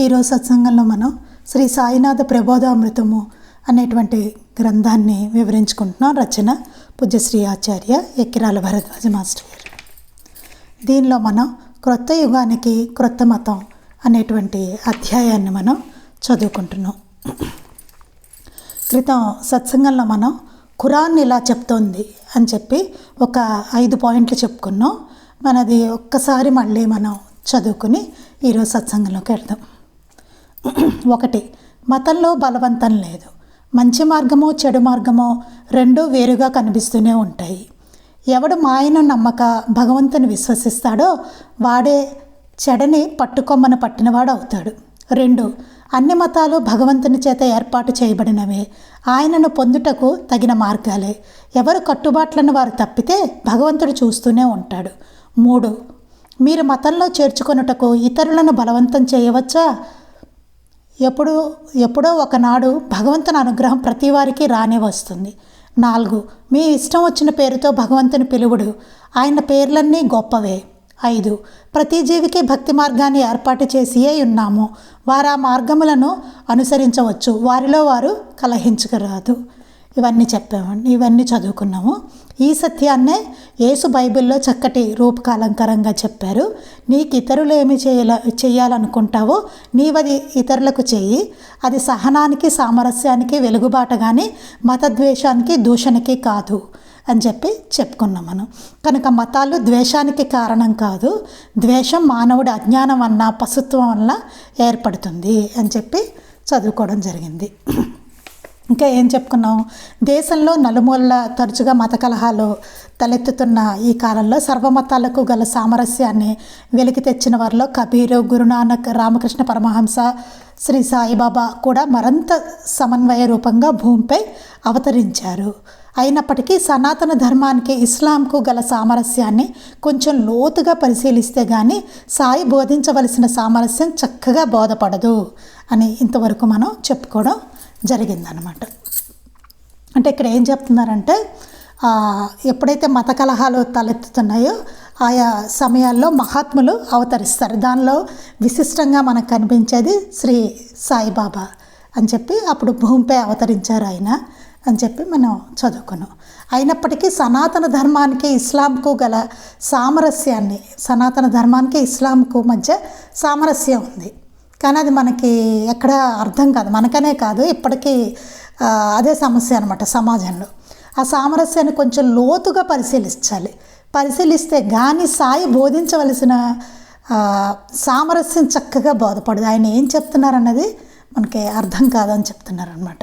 ఈరోజు సత్సంగంలో మనం శ్రీ సాయినాథ ప్రబోధామృతము అనేటువంటి గ్రంథాన్ని వివరించుకుంటున్నాం. రచన పూజ్యశ్రీ ఆచార్య ఎక్కిరాల భరద్వాజ మాస్టర్ గారు. దీనిలో మనం క్రొత్త యుగానికి క్రొత్త మతం అనేటువంటి అధ్యాయాన్ని మనం చదువుకుంటున్నాం. క్రితం సత్సంగంలో మనం ఖురాన్ ఇలా చెప్తోంది అని చెప్పి ఒక ఐదు పాయింట్లు చెప్పుకున్నాం. మనది ఒక్కసారి మళ్ళీ మనం చదువుకుని ఈరోజు సత్సంగంలోకి వెళ్దాం. ఒకటి మతంలో బలవంతం లేదు. మంచి మార్గమో చెడు మార్గమో రెండూ వేరుగా కనిపిస్తూనే ఉంటాయి. ఎవడు మాయను నమ్మక భగవంతుని విశ్వసిస్తాడో వాడే చెడని పట్టుకొమ్మను పట్టినవాడు అవుతాడు రెండు అన్ని మతాలు భగవంతుని చేత ఏర్పాటు చేయబడినవే. ఆయనను పొందుటకు తగిన మార్గాలే. ఎవరు కట్టుబాట్లను వారు తప్పితే భగవంతుడు చూస్తూనే ఉంటాడు. మూడు మీరు మతంలో చేర్చుకొనుటకు ఇతరులను బలవంతం చేయవచ్చా? ఎప్పుడు ఎప్పుడో ఒకనాడు భగవంతుని అనుగ్రహం ప్రతి వారికి రానే వస్తుంది. నాలుగు మీ ఇష్టం వచ్చిన పేరుతో భగవంతుని పిలువుడు. ఆయన పేర్లన్నీ గొప్పవే. ఐదు ప్రతి జీవికి భక్తి మార్గాన్ని ఏర్పాటు చేసియే ఉన్నాము. వారు ఆ మార్గములను అనుసరించవచ్చు. వారిలో వారు కలహించకరాదు. ఇవన్నీ చెప్పామండి. ఇవన్నీ చదువుకున్నాము. ఈ సత్యాన్నే యేసు బైబిల్లో చక్కటి రూపకాలంకరంగా చెప్పారు. నీకు ఇతరులు ఏమి చేయాల చేయాలనుకుంటావో నీవది ఇతరులకు చెయ్యి. అది సహనానికి సామరస్యానికి వెలుగుబాట కానీ మతద్వేషానికి దూషణకి కాదు అని చెప్పి చెప్పుకున్నాం మనం. కనుక మతాలు ద్వేషానికి కారణం కాదు. ద్వేషం మానవుడి అజ్ఞానం అన్న పశుత్వం వల్ల ఏర్పడుతుంది అని చెప్పి చదువుకోవడం జరిగింది. ఇంకా ఏం చెప్పుకున్నాం? దేశంలో నలుమూలల తరచుగా మత కలహాలు తలెత్తుతున్న ఈ కాలంలో సర్వమతాలకు గల సామరస్యాన్ని వెలికి తెచ్చిన వారిలో కబీరు గురునానక్ రామకృష్ణ పరమహంస శ్రీ సాయిబాబా కూడా మరింత సమన్వయ రూపంగా భూమిపై అవతరించారు. అయినప్పటికీ సనాతన ధర్మానికి ఇస్లాంకు గల సామరస్యాన్ని కొంచెం లోతుగా పరిశీలిస్తే కానీ సాయి బోధించవలసిన సామరస్యం చక్కగా బోధపడదు అని ఇంతవరకు మనం చెప్పుకోవడం జరిగిందనమాట అంటే ఇక్కడ ఏం చెప్తున్నారంటే ఎప్పుడైతే మత కలహాలు తలెత్తుతున్నాయో ఆయా సమయాల్లో మహాత్ములు అవతరిస్తారు. దానిలో విశిష్టంగా మనకు కనిపించేది శ్రీ సాయిబాబా అని చెప్పి అప్పుడు భూమిపై అవతరించారు ఆయన అని చెప్పి మనం చదువుకున్నాం. అయినప్పటికీ సనాతన ధర్మానికి ఇస్లాంకు గల సామరస్యాన్ని సనాతన ధర్మానికి ఇస్లాంకు మధ్య సామరస్యం ఉంది. కానీ అది మనకి ఎక్కడ అర్థం కాదు. మనకనే కాదు ఇప్పటికీ అదే సమస్య అనమాట సమాజంలో. ఆ సామరస్యాన్ని కొంచెం లోతుగా పరిశీలించాలి. పరిశీలిస్తే కానీ సాయి బోధించవలసిన సామరస్యం చక్కగా బోధపడదు. ఆయన ఏం చెప్తున్నారన్నది మనకి అర్థం కాదని చెప్తున్నారనమాట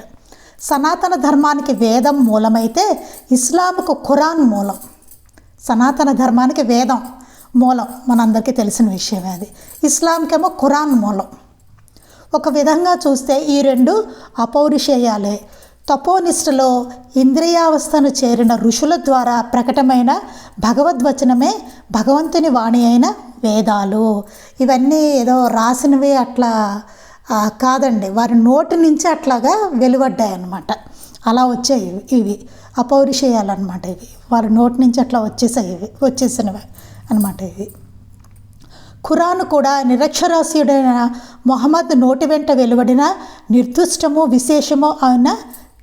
సనాతన ధర్మానికి వేదం మూలమైతే ఇస్లాంకు ఖురాన్ మూలం. సనాతన ధర్మానికి వేదం మూలం. మనందరికీ తెలిసిన విషయమే అది. ఇస్లాంకేమో ఖురాన్ మూలం. ఒక విధంగా చూస్తే ఈ రెండు అపౌరుషేయాలే. తపోనిష్టలో ఇంద్రియావస్థను చేరిన ఋషుల ద్వారా ప్రకటమైన భగవద్వచనమే భగవంతుని వాణి అయిన వేదాలు. ఇవన్నీ ఏదో రాసినవి అట్లా కాదండి. వారి నోటి నుంచి అట్లాగా వెలువడ్డాయి అన్నమాట అలా వచ్చాయి ఇవి. అపౌరుషేయాలన్నమాట ఇవి. వారి నోటి నుంచి అట్లా వచ్చేసాయి ఇవి. వచ్చేసినవి అనమాట ఇవి. ఖురాన్ కూడా నిరక్షరాస్యుడైన మొహమ్మద్ నోటి వెంట వెలువడిన నిర్దుష్టము విశేషము అయిన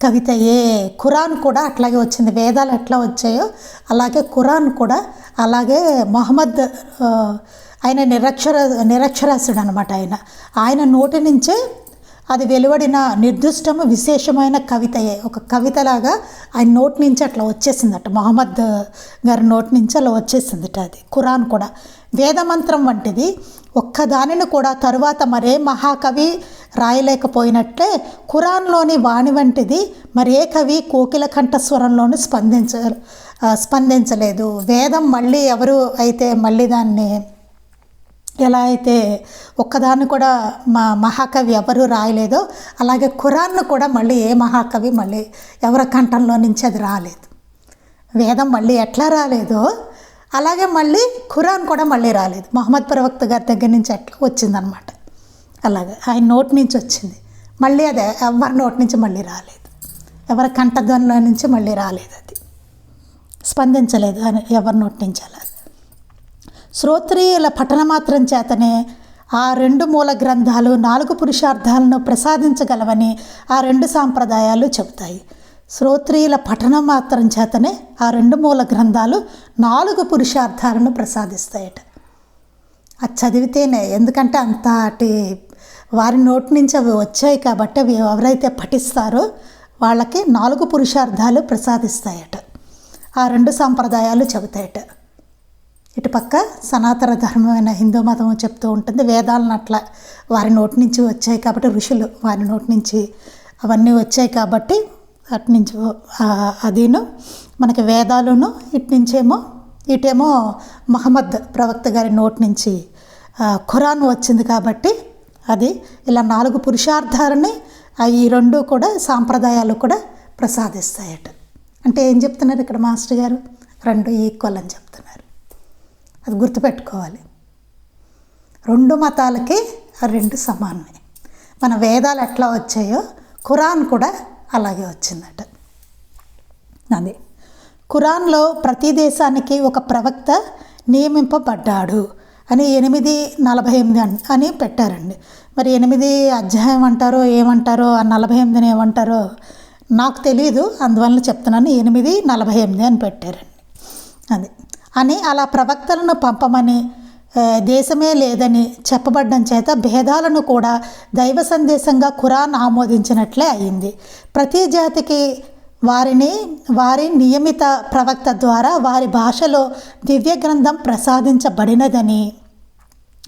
కవితయే. ఖురాన్ కూడా అట్లాగే వచ్చింది. వేదాలు ఎట్లా వచ్చాయో అలాగే ఖురాన్ కూడా అలాగే మొహమ్మద్ ఆయన నిరక్షర నిరక్షరాస్యుడు అనమాట ఆయన. ఆయన నోటి నుంచే అది వెలువడిన నిర్దిష్టము విశేషమైన కవితయే. ఒక కవితలాగా ఆయన నోటి నుంచి అట్లా వచ్చేసిందట. మొహమ్మద్ గారి నోటి నుంచి అలా వచ్చేసిందట అది. ఖురాన్ కూడా. వేదమంత్రం వంటిది. ఒక్కదానిని కూడా తరువాత మరే మహాకవి రాయలేకపోయినట్లే ఖురాన్లోని వాణి వంటిది మరే కవి కోకిల కంఠస్వరంలోనూ స్పందించ స్పందించలేదు. వేదం మళ్ళీ ఎవరు అయితే మళ్ళీ దాన్ని ఎలా అయితే ఒక్కదాన్ని కూడా మా మహాకవి ఎవరు రాయలేదో అలాగే ఖురాన్ను కూడా మళ్ళీ ఏ మహాకవి మళ్ళీ ఎవరి కంఠంలో నుంచి అది రాలేదు. వేదం మళ్ళీ ఎట్లా రాలేదో అలాగే మళ్ళీ ఖురాన్ కూడా మళ్ళీ రాలేదు. మహమ్మద్ ప్రవక్త గారి దగ్గర నుంచి అట్లా వచ్చిందనమాట అలాగే ఆయన నోటి నుంచి వచ్చింది. మళ్ళీ అదే ఎవరి నోటి నుంచి మళ్ళీ రాలేదు. ఎవరి కంఠధ్వనిలో నుంచి మళ్ళీ రాలేదు అది. స్పందించలేదు అని ఎవరి నోటి నుంచి అలా. శ్రోత్రియుల పఠన మాత్రం చేతనే ఆ రెండు మూల గ్రంథాలు నాలుగు పురుషార్థాలను ప్రసాదించగలవని ఆ రెండు సాంప్రదాయాలు చెబుతాయి. శ్రోత్రియుల పఠనం మాత్రం చేతనే ఆ రెండు మూల గ్రంథాలు నాలుగు పురుషార్థాలను ప్రసాదిస్తాయట. అది చదివితేనే ఎందుకంటే అంత అటు వారి నోటి నుంచి అవి వచ్చాయి కాబట్టి అవి ఎవరైతే పఠిస్తారో వాళ్ళకి నాలుగు పురుషార్థాలు ప్రసాదిస్తాయట. ఆ రెండు సాంప్రదాయాలు చెబుతాయట. ఇటుపక్క సనాతన ధర్మమైన హిందూ మతం చెప్తూ ఉంటుంది వేదాలను అట్లా వారి నోటి నుంచి వచ్చాయి కాబట్టి ఋషులు వారి నోటి నుంచి అవన్నీ వచ్చాయి కాబట్టి అటు నుంచి అదిను. మనకి వేదాలును ఇటు నుంచేమో ఇటేమో మహమ్మద్ ప్రవక్త గారి నోటి నుంచి ఖురాన్ వచ్చింది కాబట్టి అది ఇలా నాలుగు పురుషార్థాలని ఈ రెండు కూడా సాంప్రదాయాలు కూడా ప్రసాదిస్తాయట. అంటే ఏం చెప్తున్నారు ఇక్కడ మాస్టర్ గారు? రెండు ఈక్వల్ అని చెప్తున్నారు. అది గుర్తుపెట్టుకోవాలి. రెండు మతాలకి ఆ రెండు సమానమే. మన వేదాలు ఎట్లా వచ్చాయో ఖురాన్ కూడా అలాగే వచ్చిందట. అది. ఖురాన్లో ప్రతి దేశానికి ఒక ప్రవక్త నియమింపబడ్డాడు అని ఎనిమిది నలభై ఎనిమిది అని పెట్టారండి. మరి ఎనిమిది అధ్యాయం అంటారో ఏమంటారో ఆ నలభై ఎనిమిదిని ఏమంటారో నాకు తెలియదు అందువల్ల చెప్తున్నాను ఎనిమిది నలభై ఎనిమిది అని పెట్టారండి. అది. అని అలా ప్రవక్తలను పంపమని దేశమే లేదని చెప్పబడ్డం చేత భేదాలను కూడా దైవ సందేశంగా ఖురాన్ ఆమోదించినట్లే అయింది. ప్రతి జాతికి వారిని వారి నియమిత ప్రవక్త ద్వారా వారి భాషలో దివ్య గ్రంథం ప్రసాదించబడినదని.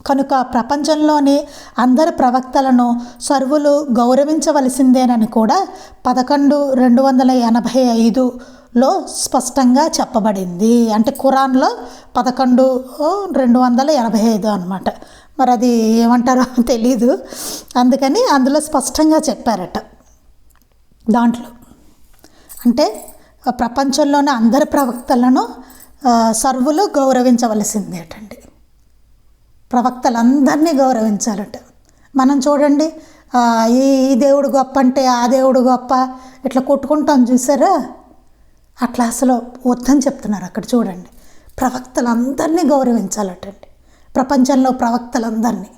కనుక ప్రపంచంలోని అందరి ప్రవక్తలను సర్వులు గౌరవించవలసిందేనని కూడా పదకొండు రెండు వందల ఎనభై ఐదు లో స్పష్టంగా చెప్పబడింది. అంటే ఖురాన్లో పదకొండు రెండు వందల ఎనభై ఐదు అనమాట మరి అది ఏమంటారో తెలీదు. అందుకని అందులో స్పష్టంగా చెప్పారట. దాంట్లో అంటే ప్రపంచంలోని అందరి ప్రవక్తలను ఆ, సర్వులు గౌరవించవలసిందేటండి. ప్రవక్తలందరినీ గౌరవించాలట. మనం చూడండి ఈ ఈ దేవుడు గొప్ప అంటే ఆ దేవుడు గొప్ప ఇట్లా కొట్టుకుంటాం చూసారా? ఆ క్లాసులో వద్దని చెప్తున్నారు అక్కడ చూడండి. ప్రవక్తలందరినీ గౌరవించాలటండి. ప్రపంచంలో ప్రవక్తలందరినీ.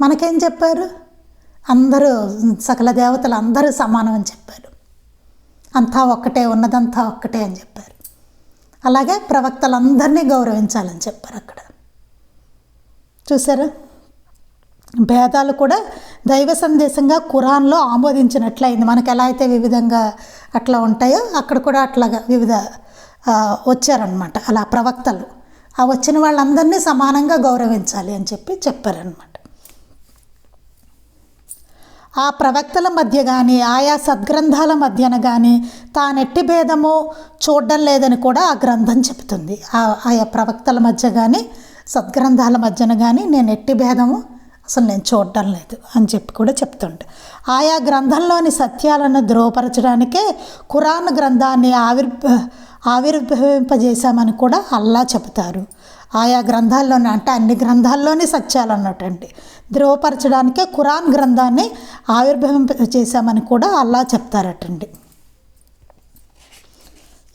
మనకేం చెప్పారు? అందరూ సకల దేవతలు అందరూ సమానం అని చెప్పారు. అంతా ఒక్కటే ఉన్నదంతా ఒక్కటే అని చెప్పారు. అలాగే ప్రవక్తలందరినీ గౌరవించాలని చెప్పారు అక్కడ. చూసారా? భేదాలు కూడా దైవ సందేశంగా ఖురాన్లో ఆమోదించినట్లయింది. మనకు ఎలా అయితే వివిధంగా అట్లా ఉంటాయో అక్కడ కూడా అట్లాగా వివిధ వచ్చారనమాట అలా ప్రవక్తలు. ఆ వచ్చిన వాళ్ళందరినీ సమానంగా గౌరవించాలి అని చెప్పి చెప్పారనమాట ఆ ప్రవక్తల మధ్య కానీ ఆయా సద్గ్రంథాల మధ్యన కానీ తానెట్టి భేదము చూడడం లేదని కూడా ఆ గ్రంథం చెబుతుంది. ఆ ఆయా ప్రవక్తల మధ్య కానీ సద్గ్రంథాల మధ్యన కానీ నేను ఎట్టి భేదము అసలు నేను చూడడం లేదు అని చెప్పి కూడా చెప్తుంటే ఆయా గ్రంథంలోని సత్యాలను ధృవపరచడానికే ఖురాన్ గ్రంథాన్ని ఆవిర్ ఆవిర్భవింపజేశామని కూడా అల్లా చెబుతారు. ఆయా గ్రంథాల్లోనే అంటే అన్ని గ్రంథాల్లోనే సత్యాలు అన్నట్టండి. ధృవపరచడానికే ఖురాన్ గ్రంథాన్ని ఆవిర్భవింపజేశామని కూడా అల్లా చెప్తారటండి.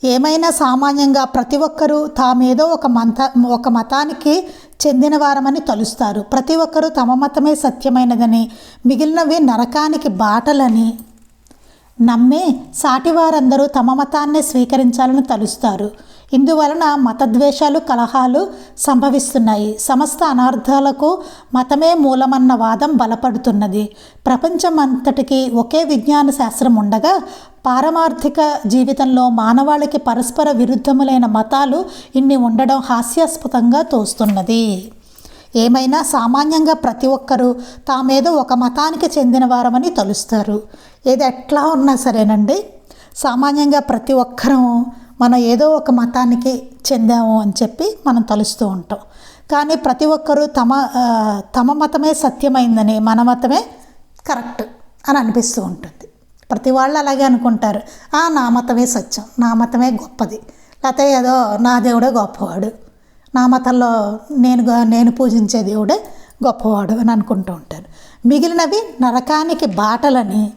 ఏమైనా సామాన్యంగా ప్రతి ఒక్కరూ తామేదో ఒక మత ఒక మతానికి చెందిన వారమని తలుస్తారు. ప్రతి ఒక్కరూ తమ మతమే సత్యమైనదని మిగిలినవి నరకానికి బాటలని నమ్మే సాటివారందరూ తమ మతాన్నే స్వీకరించాలని తలుస్తారు. ఇందువలన మతద్వేషాలు కలహాలు సంభవిస్తున్నాయి. సమస్త అనార్థాలకు మతమే మూలమన్న వాదం బలపడుతున్నది. ప్రపంచం అంతటికి ఒకే విజ్ఞాన శాస్త్రం ఉండగా పారమార్థిక జీవితంలో మానవాళికి పరస్పర విరుద్ధములైన మతాలు ఇన్ని ఉండడం హాస్యాస్పదంగా తోస్తున్నది. ఏమైనా సామాన్యంగా ప్రతి ఒక్కరూ తామేదో ఒక మతానికి చెందిన వారమని తలుస్తారు. ఏది ఎట్లా ఉన్నా సరేనండి. సామాన్యంగా ప్రతి ఒక్కరం మనం ఏదో ఒక మతానికి చెందాము అని చెప్పి మనం తలుస్తూ ఉంటాం. కానీ ప్రతి ఒక్కరూ తమ తమ మతమే సత్యమైందని మన మతమే కరెక్ట్ అని అనిపిస్తూ ఉంటుంది. ప్రతి వాళ్ళు అలాగే అనుకుంటారు. "ఆ, నా మతమే సత్యం నా మతమే గొప్పది. లేకపోతే ఏదో నా దేవుడే గొప్పవాడు నా మతంలో నేను నేను పూజించే దేవుడే గొప్పవాడు అని అనుకుంటూ ఉంటారు. మిగిలినవి నరకానికి బాటలని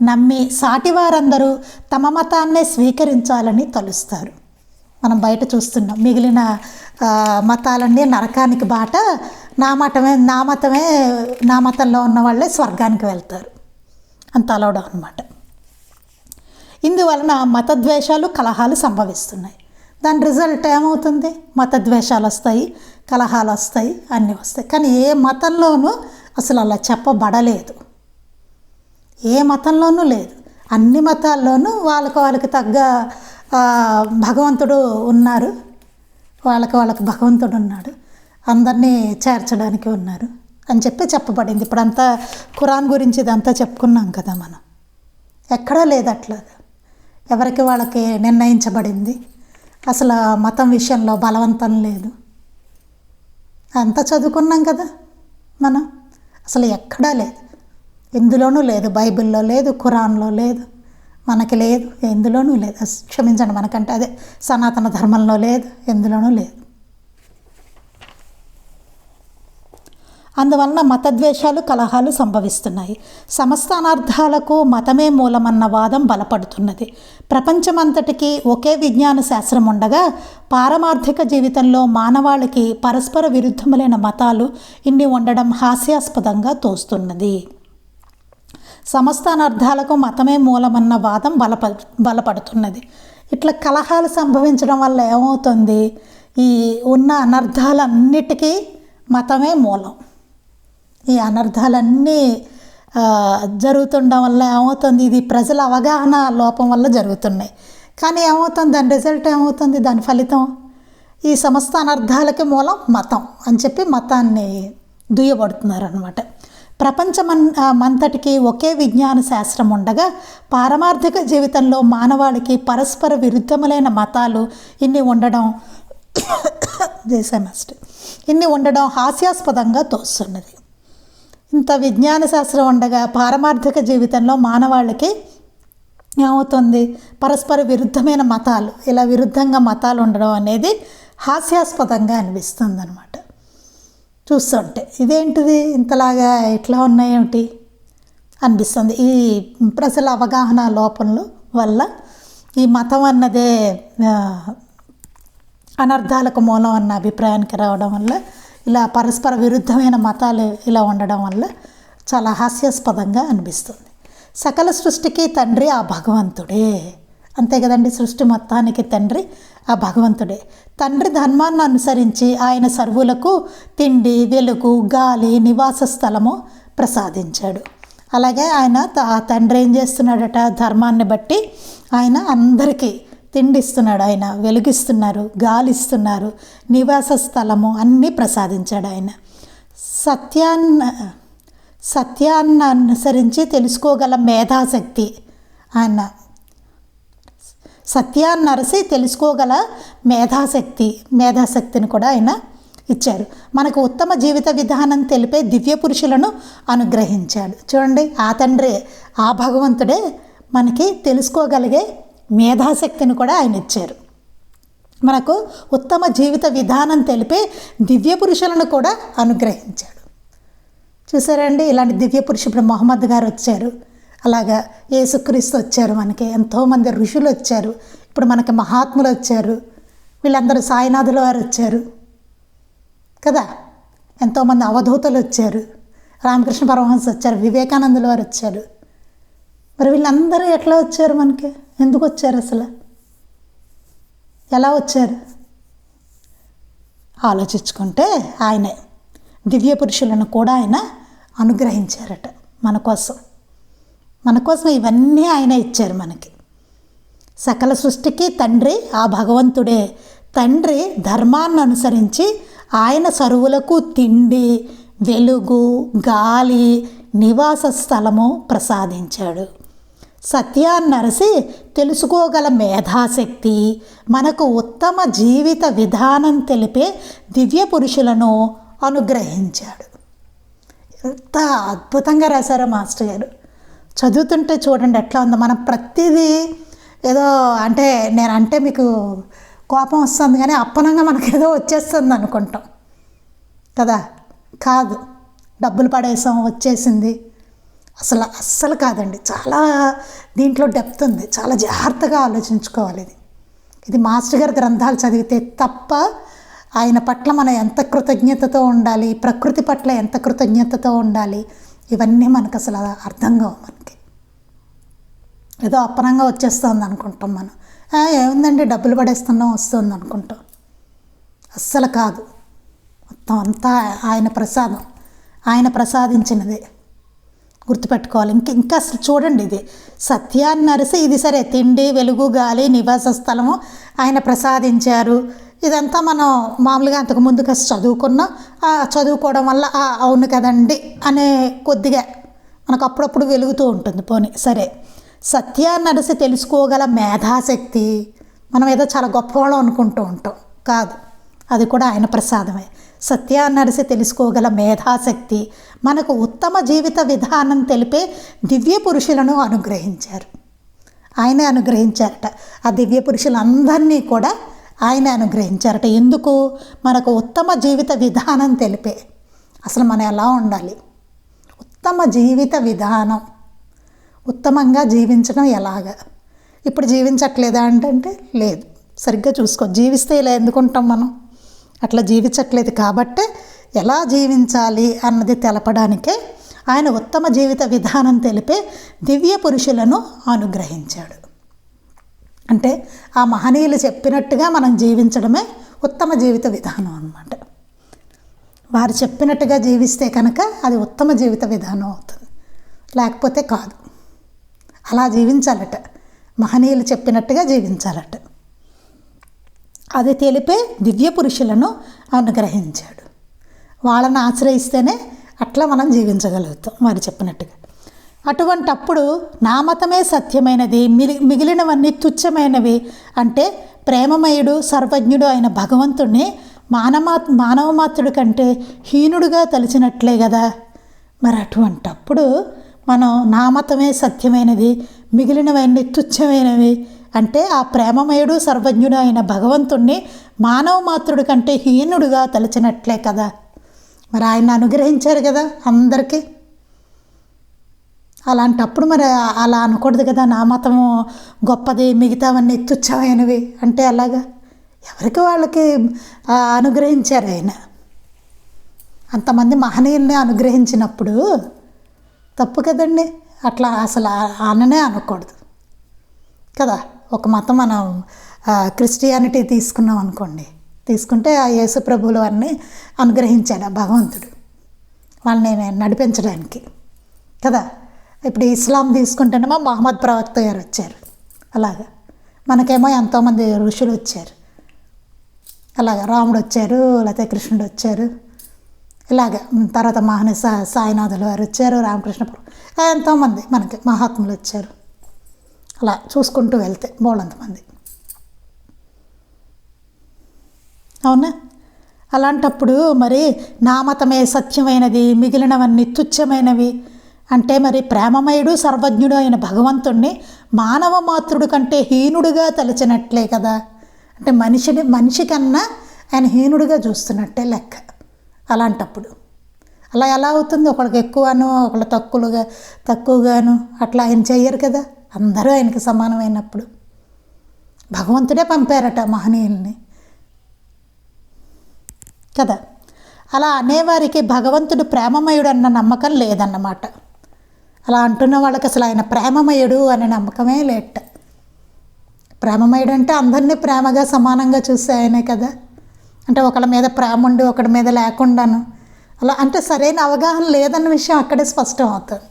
నమ్మి సాటివారందరూ తమ మతాన్నే స్వీకరించాలని తలుస్తారు. మనం బయట చూస్తున్నాం మిగిలిన మతాలన్నీ నరకానికి బాట నా మతమే నా మతమే నా మతంలో ఉన్న వాళ్ళే స్వర్గానికి వెళ్తారు. అంత అలవడం అనమాట ఇందువలన మతద్వేషాలు కలహాలు సంభవిస్తున్నాయి. దాని రిజల్ట్ ఏమవుతుంది? మతద్వేషాలు వస్తాయి కలహాలు వస్తాయి అన్నీ వస్తాయి. కానీ ఏ మతంలోనూ అసలు అలా చెప్పబడలేదు. ఏ మతంలోనూ లేదు. అన్ని మతాల్లోనూ వాళ్ళకి వాళ్ళకి తగ్గ భగవంతుడు ఉన్నారు. వాళ్ళకి వాళ్ళకి భగవంతుడు ఉన్నాడు. అందరినీ చేర్చడానికి ఉన్నారు అని చెప్పి చెప్పబడింది. ఇప్పుడంతా ఖురాన్ గురించి ఇదంతా చెప్పుకున్నాం కదా మనం. ఎక్కడా లేదు అట్లా ఎవరికి వాళ్ళకి నిర్ణయించబడింది. అసలు మతం విషయంలో బలవంతం లేదు. అంతా చదువుకున్నాం కదా మనం. అసలు ఎక్కడా లేదు. ఎందులోనూ లేదు. బైబిల్లో లేదు ఖురాన్లో లేదు మనకి లేదు ఎందులోనూ లేదు. క్షమించండి మనకంటే అదే సనాతన ధర్మంలో లేదు ఎందులోనూ లేదు. అందువలన మతద్వేషాలు కలహాలు సంభవిస్తున్నాయి. సమస్తానార్థాలకు మతమే మూలమన్న వాదం బలపడుతున్నది. ప్రపంచమంతటికీ ఒకే విజ్ఞాన శాస్త్రం ఉండగా పారమార్థిక జీవితంలో మానవాళికి పరస్పర విరుద్ధములైన మతాలు ఇన్ని ఉండడం హాస్యాస్పదంగా తోస్తున్నది. సమస్త అనర్థాలకు మతమే మూలమన్న వాదం బలప బలపడుతున్నది. ఇట్లా కలహాలు సంభవించడం వల్ల ఏమవుతుంది? ఈ ఉన్న అనర్థాలన్నిటికీ మతమే మూలం. ఈ అనర్థాలన్నీ జరుగుతుండడం వల్ల ఏమవుతుంది? ఇది ప్రజల అవగాహన లోపం వల్ల జరుగుతున్నాయి. కానీ ఏమవుతుంది? దాని రిజల్ట్ ఏమవుతుంది? దాని ఫలితం? ఈ సమస్త అనర్థాలకి మూలం మతం అని చెప్పి మతాన్ని దుయ్యబడుతున్నారు అనమాట ప్రపంచమన్ మంతటికి ఒకే విజ్ఞాన శాస్త్రం ఉండగా పారమార్థిక జీవితంలో మానవాళికి పరస్పర విరుద్ధములైన మతాలు ఇన్ని ఉండడం దేశమస్ట్ ఇన్ని ఉండడం హాస్యాస్పదంగా తోస్తున్నది. ఇంత విజ్ఞాన శాస్త్రం ఉండగా పారమార్థిక జీవితంలో మానవాళికి ఏమవుతుంది? పరస్పర విరుద్ధమైన మతాలు ఇలా విరుద్ధంగా మతాలు ఉండడం అనేది హాస్యాస్పదంగా అనిపిస్తుంది అనమాట చూస్తుంటే ఇదేంటిది? ఇంతలాగా ఇట్లా ఉన్నాయేమిటి? అనిపిస్తుంది. ఈ ప్రజల అవగాహన లోపంలో వల్ల ఈ మతం అన్నదే అనర్థాలకు మూలం అన్న అభిప్రాయానికి రావడం వల్ల ఇలా పరస్పర విరుద్ధమైన మతాలు ఇలా ఉండడం వల్ల చాలా హాస్యాస్పదంగా అనిపిస్తుంది. సకల సృష్టికి తండ్రి ఆ భగవంతుడే. అంతే కదండి సృష్టి మొత్తానికి తండ్రి. ఆ ఆ భగవంతుడే. తండ్రి ధర్మాన్ని అనుసరించి ఆయన సర్వులకు తిండి వెలుగు గాలి నివాస స్థలము ప్రసాదించాడు. అలాగే ఆయన ఆ తండ్రి ఏం చేస్తున్నాడట? ధర్మాన్ని బట్టి ఆయన అందరికీ తిండి ఇస్తున్నాడు ఆయన వెలుగిస్తున్నారు గాలి ఇస్తున్నారు నివాస స్థలము అన్నీ ప్రసాదించాడు ఆయన. సత్యాన్న సత్యాన్ని అనుసరించి తెలుసుకోగల మేధాశక్తి ఆయన సత్యాన్నరసి తెలుసుకోగల మేధాశక్తి మేధాశక్తిని కూడా ఆయన ఇచ్చారు. మనకు ఉత్తమ జీవిత విధానం తెలిపే దివ్య పురుషులను అనుగ్రహించాడు. చూడండి ఆ తండ్రి ఆ భగవంతుడే మనకి తెలుసుకోగలిగే మేధాశక్తిని కూడా ఆయన ఇచ్చారు. మనకు ఉత్తమ జీవిత విధానం తెలిపే దివ్య పురుషులను కూడా అనుగ్రహించాడు. చూసారండి ఇలాంటి దివ్య పురుషుడు మొహమ్మద్ గారు వచ్చారు. అలాగా యేసుక్రీస్తు వచ్చారు మనకి. ఎంతోమంది ఋషులు వచ్చారు. ఇప్పుడు మనకి మహాత్ములు వచ్చారు. వీళ్ళందరూ సాయినాథుల వారు వచ్చారు. కదా? ఎంతోమంది అవధూతలు వచ్చారు. రామకృష్ణ పరమహంస వచ్చారు. వివేకానందుల వారు వచ్చారు. మరి వీళ్ళందరూ ఎట్లా వచ్చారు మనకి? ఎందుకు వచ్చారు అసలు? ఎలా వచ్చారు? ఆలోచించుకుంటే ఆయనే. దివ్య పురుషులను కూడా ఆయన అనుగ్రహించారట మన కోసం. మన కోసం ఇవన్నీ ఆయన ఇచ్చారు మనకి. సకల సృష్టికి తండ్రి ఆ భగవంతుడే. తండ్రి ధర్మాన్ని అనుసరించి ఆయన సరువులకు తిండి వెలుగు గాలి నివాస స్థలము ప్రసాదించాడు. సత్యాన్నరసి తెలుసుకోగల మేధాశక్తి మనకు ఉత్తమ జీవిత విధానం తెలిపే దివ్య పురుషులను అనుగ్రహించాడు. ఎంత అద్భుతంగా రాశారో మాస్టర్ గారు. చదువుతుంటే చూడండి ఎట్లా ఉందో. మనం ప్రతిదీ ఏదో అంటే నేను అంటే మీకు కోపం వస్తుంది కానీ అప్పనంగా మనకి ఏదో వచ్చేస్తుంది అనుకుంటాం. కదా? కాదు. డబ్బులు పడేసాం వచ్చేసింది. అసలు అస్సలు కాదండి. చాలా దీంట్లో డెప్త్ ఉంది. చాలా జాగ్రత్తగా ఆలోచించుకోవాలి ఇది. ఇది మాస్టర్ గారి గ్రంథాలు చదివితే తప్ప ఆయన పట్ల మనం ఎంత కృతజ్ఞతతో ఉండాలి ప్రకృతి పట్ల ఎంత కృతజ్ఞతతో ఉండాలి ఇవన్నీ మనకు అసలు అర్థం కావు మనకి. ఏదో అప్పనంగా వచ్చేస్తుంది అనుకుంటాం మనం. ఏముందండి డబ్బులు పడేస్తున్నాం వస్తుంది అనుకుంటాం. అస్సలు కాదు. మొత్తం అంతా ఆయన ప్రసాదం. ఆయన ప్రసాదించినదే. గుర్తుపెట్టుకోవాలి. ఇంక ఇంకా అసలు చూడండి ఇది. సత్యాన్ని అరిసి ఇది సరే తిండి వెలుగు గాలి నివాస స్థలము. ఆయన ప్రసాదించారు. ఇదంతా మనం మామూలుగా అంతకు ముందు కాస్త చదువుకున్నాం చదువుకోవడం వల్ల అవును కదండి అనే కొద్దిగా మనకు అప్పుడప్పుడు వెలుగుతూ ఉంటుంది పోనీ. సరే. సత్యాన్ని నడిసి తెలుసుకోగల మేధాశక్తి మనం ఏదో చాలా గొప్పవాళ్ళం అనుకుంటూ ఉంటాం. కాదు. అది కూడా ఆయన ప్రసాదమే. సత్యాన్ని నడిసి తెలుసుకోగల మేధాశక్తి మనకు ఉత్తమ జీవిత విధానం తెలిపే దివ్య పురుషులను అనుగ్రహించారు. ఆయనే అనుగ్రహించారట. ఆ దివ్య పురుషులందరినీ కూడా ఆయన అనుగ్రహించారట. ఎందుకు? మనకు ఉత్తమ జీవిత విధానం తెలిపే. అసలు మనం ఎలా ఉండాలి? ఉత్తమ జీవిత విధానం. ఉత్తమంగా జీవించడం ఎలాగా? ఇప్పుడు జీవించట్లేదా అంటే లేదు. సరిగ్గా చూసుకో. జీవిస్తే ఇలా ఎందుకుంటాం మనం? అట్లా జీవించట్లేదు కాబట్టే ఎలా జీవించాలి అన్నది తెలపడానికే ఆయన ఉత్తమ జీవిత విధానం తెలిపే దివ్య పురుషులను అనుగ్రహించాడు. అంటే ఆ మహనీయులు చెప్పినట్టుగా మనం జీవించడమే ఉత్తమ జీవిత విధానం అన్నమాట. వారు చెప్పినట్టుగా జీవిస్తే కనుక అది ఉత్తమ జీవిత విధానం అవుతుంది. లేకపోతే కాదు. అలా జీవించాలట. మహనీయులు చెప్పినట్టుగా జీవించాలట. అది తెలిపే దివ్య పురుషులను అనుగ్రహించాడు. వాళ్ళని ఆశ్రయిస్తేనే అట్లా మనం జీవించగలుగుతాం వారు చెప్పినట్టుగా. అటువంటప్పుడు నా మతమే సత్యమైనది మిలి మిగిలినవన్నీ తుచ్చమైనవి అంటే ప్రేమమయుడు సర్వజ్ఞుడు అయిన భగవంతుణ్ణి మానమా మానవమాత్రుడి కంటే హీనుడుగా తలిచినట్లే కదా మరి అటువంటప్పుడు మనం నా మతమే సత్యమైనది మిగిలినవన్నీ తుచ్చమైనవి అంటే ఆ ప్రేమమయుడు సర్వజ్ఞుడు అయిన భగవంతుణ్ణి మానవ మాత్రుడి కంటే హీనుడుగా తలచినట్లే కదా. మరి ఆయన అనుగ్రహించారు కదా అందరికీ. అలాంటప్పుడు మరి అలా అనకూడదు కదా నా మతము గొప్పది మిగతావన్నీ తుచ్చమైనవి అంటే అలాగా? ఎవరికి వాళ్ళకి అనుగ్రహించారు ఆయన? అంతమంది మహనీయుల్ని అనుగ్రహించినప్పుడు తప్పు కదండి. అట్లా అసలు ఆననే అననే అనకూడదు. కదా? ఒక మతం మనం క్రిస్టియానిటీ తీసుకున్నాం అనుకోండి. తీసుకుంటే ఆ యేసు ప్రభువులు వారిని అనుగ్రహించాడు ఆ భగవంతుడు. వాళ్ళని నడిపించడానికి. కదా? ఇప్పుడు ఇస్లాం తీసుకుంటేనేమో మహమ్మద్ ప్రవక్త గారు వచ్చారు. అలాగా. మనకేమో ఎంతోమంది ఋషులు వచ్చారు. అలాగా రాముడు వచ్చారు లేకపోతే కృష్ణుడు వచ్చారు. ఇలాగ. తర్వాత మహాని సాయినాథులు వారు వచ్చారు రామకృష్ణ ఎంతోమంది మనకి మహాత్ములు వచ్చారు. అలా చూసుకుంటూ వెళ్తే బోళంతమంది అవునా? అలాంటప్పుడు మరి నా మతమే సత్యమైనది మిగిలినవన్నీ తుచ్చమైనవి అంటే మరి ప్రేమమయుడు సర్వజ్ఞుడు అయిన భగవంతుణ్ణి మానవ మాతృడు కంటే హీనుడుగా తలచినట్లే కదా. అంటే మనిషిని మనిషి కన్నా ఆయన హీనుడుగా చూస్తున్నట్టే లెక్క అలాంటప్పుడు. అలా ఎలా అవుతుంది? ఒకళ్ళకి ఎక్కువను ఒకళ్ళు తక్కువగా తక్కువగాను అట్లా ఆయన చెయ్యరు కదా. అందరూ ఆయనకి సమానమైనప్పుడు. భగవంతుడే పంపారట మహనీయుల్ని. కదా. అలా అనేవారికి భగవంతుడు ప్రేమమయుడు అన్న నమ్మకం లేదన్నమాట. అలా అంటున్న వాళ్ళకి అసలు ఆయన ప్రేమమయుడు అనే నమ్మకమే లేట్. ప్రేమమయుడు అంటే అందరినీ ప్రేమగా సమానంగా చూసే ఆయనే కదా. అంటే ఒకళ్ళ మీద ప్రేమ ఉండి ఒకడి మీద లేకుండాను. అలా అంటే సరైన అవగాహన లేదన్న విషయం అక్కడే స్పష్టం అవుతుంది.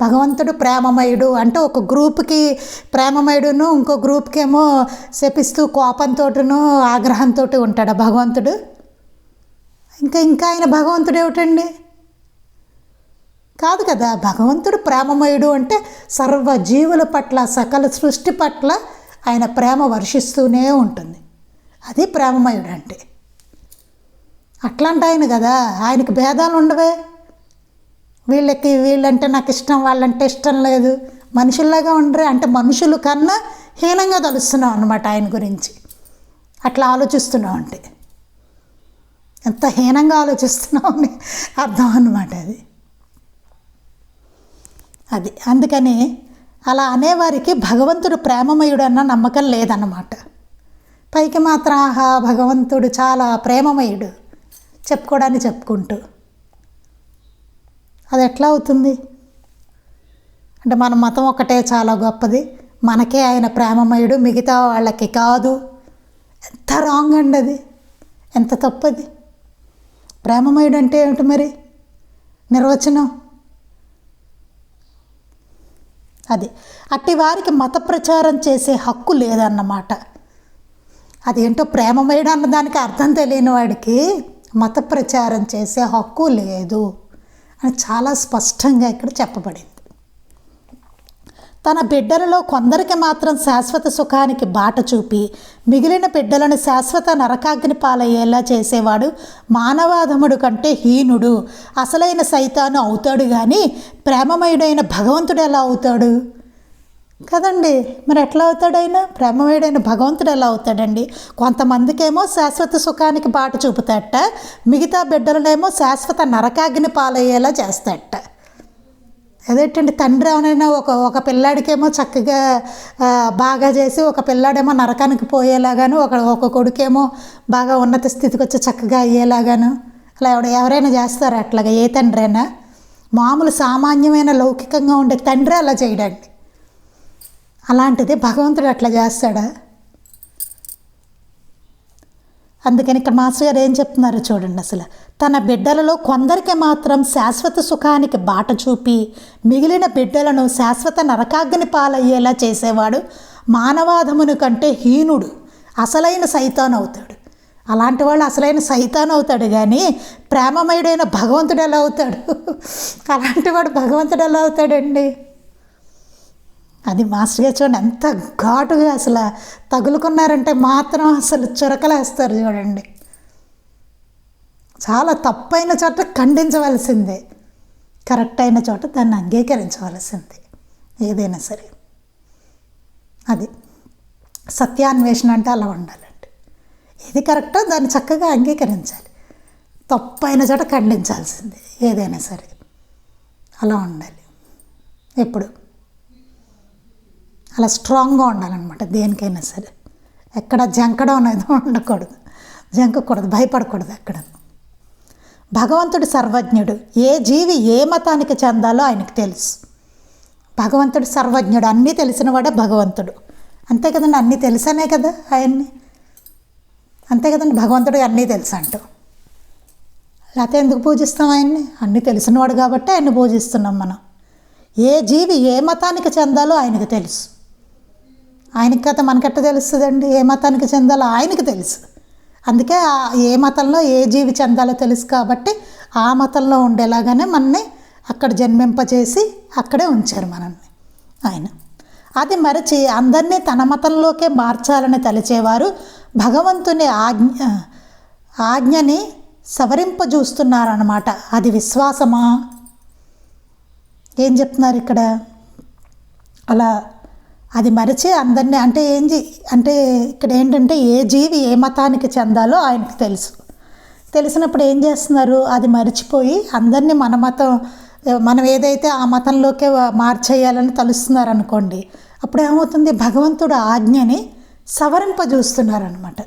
భగవంతుడు ప్రేమమయుడు అంటే ఒక గ్రూప్కి ప్రేమమయుడును ఇంకో గ్రూప్కి ఏమో శపిస్తూ కోపంతోటను ఆగ్రహంతో ఉంటాడు భగవంతుడు? ఇంకా ఇంకా ఆయన భగవంతుడు ఏమిటండి? కాదు కదా భగవంతుడు ప్రేమమయుడు అంటే సర్వ జీవుల పట్ల సకల సృష్టి పట్ల ఆయన ప్రేమ వర్షిస్తూనే ఉంటుంది. అది ప్రేమమయుడు అంటే. అట్లాంటి ఆయన కదా ఆయనకి భేదాలు ఉండవే. వీళ్ళకి వీళ్ళంటే నాకు ఇష్టం వాళ్ళంటే ఇష్టం లేదు. మనుషుల్లాగా ఉండరే అంటే మనుషుల కన్నా హీనంగా తలుస్తున్నాం అనమాట ఆయన గురించి. అట్లా ఆలోచిస్తున్నాం అంటే. ఎంత హీనంగా ఆలోచిస్తున్నాం అని అర్థం అనమాట అది. అది. అందుకని అలా అనేవారికి భగవంతుడు ప్రేమమయుడు అన్న నమ్మకం లేదన్నమాట. పైకి మాత్రం ఆహా భగవంతుడు చాలా ప్రేమమయుడు. చెప్పుకోవడానికి చెప్పుకుంటూ. అది ఎట్లా అవుతుంది? అంటే మన మతం ఒకటే చాలా గొప్పది. మనకే ఆయన ప్రేమమయుడు మిగతా వాళ్ళకి కాదు. ఎంత రాంగ్ అండి అది. ఎంత తప్పది. ప్రేమమయుడు అంటే ఏమిటి మరి? నిర్వచనం? అది. అట్టి వారికి మత ప్రచారం చేసే హక్కు లేదన్నమాట. అదేంటో ప్రేమమయుడు అన్న దానికి అర్థం తెలియని వాడికి మత ప్రచారం చేసే హక్కు లేదు అని చాలా స్పష్టంగా ఇక్కడ చెప్పబడింది. తన బిడ్డలలో కొందరికి మాత్రం శాశ్వత సుఖానికి బాట చూపి మిగిలిన బిడ్డలను శాశ్వత నరకాగ్ని పాలయ్యేలా చేసేవాడు మానవాధముడు కంటే హీనుడు. అసలైన సైతాను అవుతాడు కానీ ప్రేమమయుడైన భగవంతుడు ఎలా అవుతాడు? కదండి మరి ఎట్లా అవుతాడైనా ప్రేమమయుడైన భగవంతుడు ఎలా అవుతాడండి? కొంతమందికేమో శాశ్వత సుఖానికి బాట చూపుతాట మిగతా బిడ్డలనేమో శాశ్వత నరకాగ్ని పాలయ్యేలా చేస్తాడట అదేంటంటే తండ్రి ఏమైనా ఒక ఒక పిల్లాడికేమో చక్కగా బాగా చేసి ఒక పిల్లాడేమో నరకానికి పోయేలాగాను ఒక ఒక కొడుకేమో బాగా ఉన్నత స్థితికి వచ్చి చక్కగా అయ్యేలాగాను. అలా ఎవడ ఎవరైనా చేస్తారా అట్లాగా? ఏ తండ్రి అయినా మామూలు సామాన్యమైన లౌకికంగా ఉండే తండ్రి అలా చేయడండి. అలాంటిది భగవంతుడు అట్లా చేస్తాడా? అందుకని ఇక్కడ మాస్టర్ గారు ఏం చెప్తున్నారో చూడండి అసలు. తన బిడ్డలలో కొందరికి మాత్రం శాశ్వత సుఖానికి బాట చూపి మిగిలిన బిడ్డలను శాశ్వత నరకాగ్ని పాలయ్యేలా చేసేవాడు మానవాధముని కంటే హీనుడు అసలైన సైతాన్ అవుతాడు. అలాంటి వాళ్ళు అసలైన సైతాన్ అవుతాడు కానీ ప్రేమమయుడైన భగవంతుడు ఎలా అవుతాడు? అలాంటి వాడు భగవంతుడు ఎలా అవుతాడండి? అది మాస్టర్ గారు చూడండి ఎంత ఘాటుగా అసలు తగులుకున్నారంటే మాత్రం అసలు చురకలేస్తారు చూడండి. చాలా తప్పైన చోట ఖండించవలసిందే. కరెక్ట్ అయిన చోట దాన్ని అంగీకరించవలసిందే. ఏదైనా సరే. అది సత్యాన్వేషణ అంటే అలా ఉండాలండి. ఏది కరెక్టో దాన్ని చక్కగా అంగీకరించాలి. తప్పైన చోట ఖండించాల్సిందే. ఏదైనా సరే. అలా ఉండాలి. ఎప్పుడు? అలా స్ట్రాంగ్గా ఉండాలన్నమాట. దేనికైనా సరే. ఎక్కడ జంకడం అనేది ఉండకూడదు. జంకకూడదు. భయపడకూడదు ఎక్కడ. భగవంతుడు సర్వజ్ఞుడు. ఏ జీవి ఏ మతానికి చెందాలో ఆయనకు తెలుసు. భగవంతుడు సర్వజ్ఞుడు. అన్నీ తెలిసినవాడే భగవంతుడు. అంతే కదండి అన్నీ తెలుసనే కదా ఆయన్ని? అంతే కదండి భగవంతుడు అన్నీ తెలుసు అంటూ లేకపోతే ఎందుకు పూజిస్తాం ఆయన్ని? అన్నీ తెలిసినవాడు కాబట్టి ఆయన్ని పూజిస్తున్నాం మనం. ఏ జీవి ఏ మతానికి చెందాలో ఆయనకు తెలుసు. ఆయనకి కథ మనకెట్ట తెలుస్తుందండి? ఏ మతానికి చెందాలో ఆయనకి తెలుసు. అందుకే ఏ మతంలో ఏ జీవి చెందాలో తెలుసు కాబట్టి ఆ మతంలో ఉండేలాగానే మనని అక్కడ జన్మింపజేసి అక్కడే ఉంచారు మనల్ని. ఆయన. అది మరచి అందరినీ తన మతంలోకే మార్చాలని తలిచేవారు భగవంతుని ఆజ్ఞ ఆజ్ఞని సవరింపజూస్తున్నారన్నమాట. అది విశ్వాసమా? ఏం చెప్తున్నారు ఇక్కడ? అలా అది మరిచి అందరినీ అంటే ఏం అంటే ఇక్కడ ఏంటంటే ఏ జీవి ఏ మతానికి చెందాలో ఆయనకు తెలుసు. తెలిసినప్పుడు ఏం చేస్తున్నారు? అది మరిచిపోయి అందరినీ మన మతం మనం ఏదైతే ఆ మతంలోకే మార్చేయాలని తలుస్తున్నారు అనుకోండి అప్పుడు ఏమవుతుంది? భగవంతుడు ఆజ్ఞని సవరింపజూస్తున్నారనమాట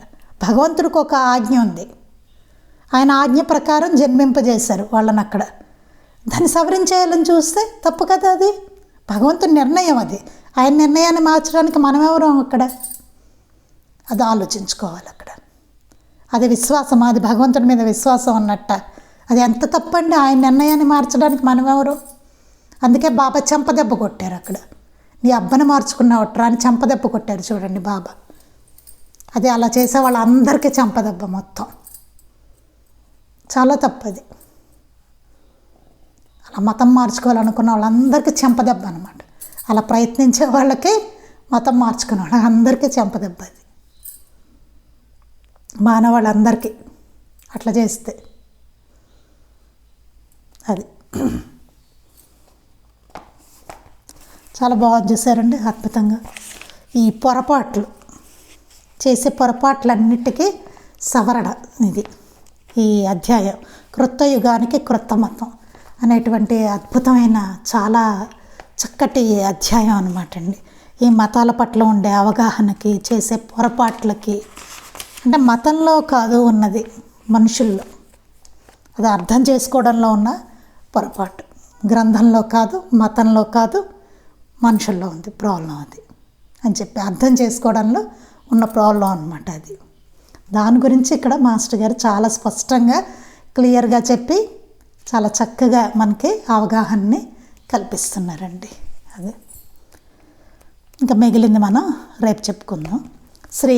భగవంతుడికి ఒక ఆజ్ఞ ఉంది. ఆయన ఆజ్ఞ ప్రకారం జన్మింపజేశారు వాళ్ళని అక్కడ దాన్ని సవరించేయాలని చూస్తే తప్పు కదా అది? భగవంతుని నిర్ణయం అది. ఆయన నిర్ణయాన్ని మార్చడానికి మనమెవరం అక్కడ? అది ఆలోచించుకోవాలి అక్కడ. అది విశ్వాసం అది భగవంతుడి మీద విశ్వాసం అన్నట్ట. అది ఎంత తప్పండి ఆయన నిర్ణయాన్ని మార్చడానికి మనమెవరు? అందుకే బాబా చెంపదెబ్బ కొట్టారు అక్కడ. నీ అబ్బని మార్చుకున్నావట్రా అని చెంపదెబ్బ కొట్టారు చూడండి బాబా. అది అలా చేసే వాళ్ళందరికీ చెంపదెబ్బ మొత్తం. చాలా తప్పది. అలా మతం మార్చుకోవాలనుకున్న వాళ్ళందరికీ చెంపదెబ్బ అనమాట అలా ప్రయత్నించే వాళ్ళకి మతం మార్చుకునే వాళ్ళకి అందరికీ చెంపదెబ్బ అది. మానవాళ్ళందరికీ అట్లా చేస్తే అది. చాలా బాగా చూసారండి అద్భుతంగా. ఈ పొరపాట్లు చేసే పొరపాట్లన్నిటికీ సవరణ ఇది. ఈ అధ్యాయం క్రొత్త యుగానికి క్రొత్త మతం అనేటువంటి అద్భుతమైన చాలా చక్కటి అధ్యాయం అనమాట అండి. ఈ మతాల పట్ల ఉండే అవగాహనకి చేసే పొరపాట్లకి అంటే మతంలో కాదు ఉన్నది మనుషుల్లో. అది అర్థం చేసుకోవడంలో ఉన్న పొరపాటు. గ్రంథంలో కాదు మతంలో కాదు మనుషుల్లో ఉంది ప్రాబ్లం అది అని చెప్పి అర్థం చేసుకోవడంలో ఉన్న ప్రాబ్లం అనమాట అది. దాని గురించి ఇక్కడ మాస్టర్ గారు చాలా స్పష్టంగా క్లియర్గా చెప్పి చాలా చక్కగా మనకి అవగాహనని కల్పిస్తున్నారండి. అదే. ఇంకా మిగిలింది మనం రేపు చెప్పుకుందాం. శ్రీ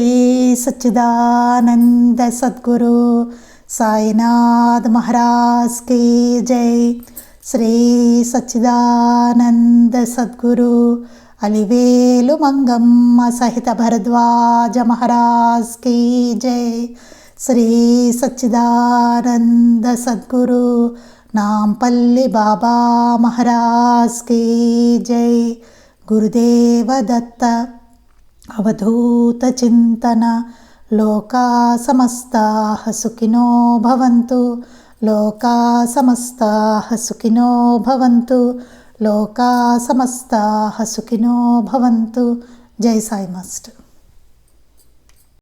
సచ్చిదానంద సద్గురు సాయినాథ్ మహారాజ్కి జై. శ్రీ సచ్చిదానంద సద్గురు అలివేలు మంగమ్మ సహిత భరద్వాజ మహారాజ్కి జై. శ్రీ సచ్చిదానంద సద్గురు నాంపల్లి బాబా మహారాజ్కి జై గురుదేవ దత్త అవధూత చింతన లోకా సమస్తా సుఖినో భవంతు లోకా సమస్తా సుఖినో భవంతు లోకా సమస్తా సుఖినో భవంతు జై సాయి మాస్టర్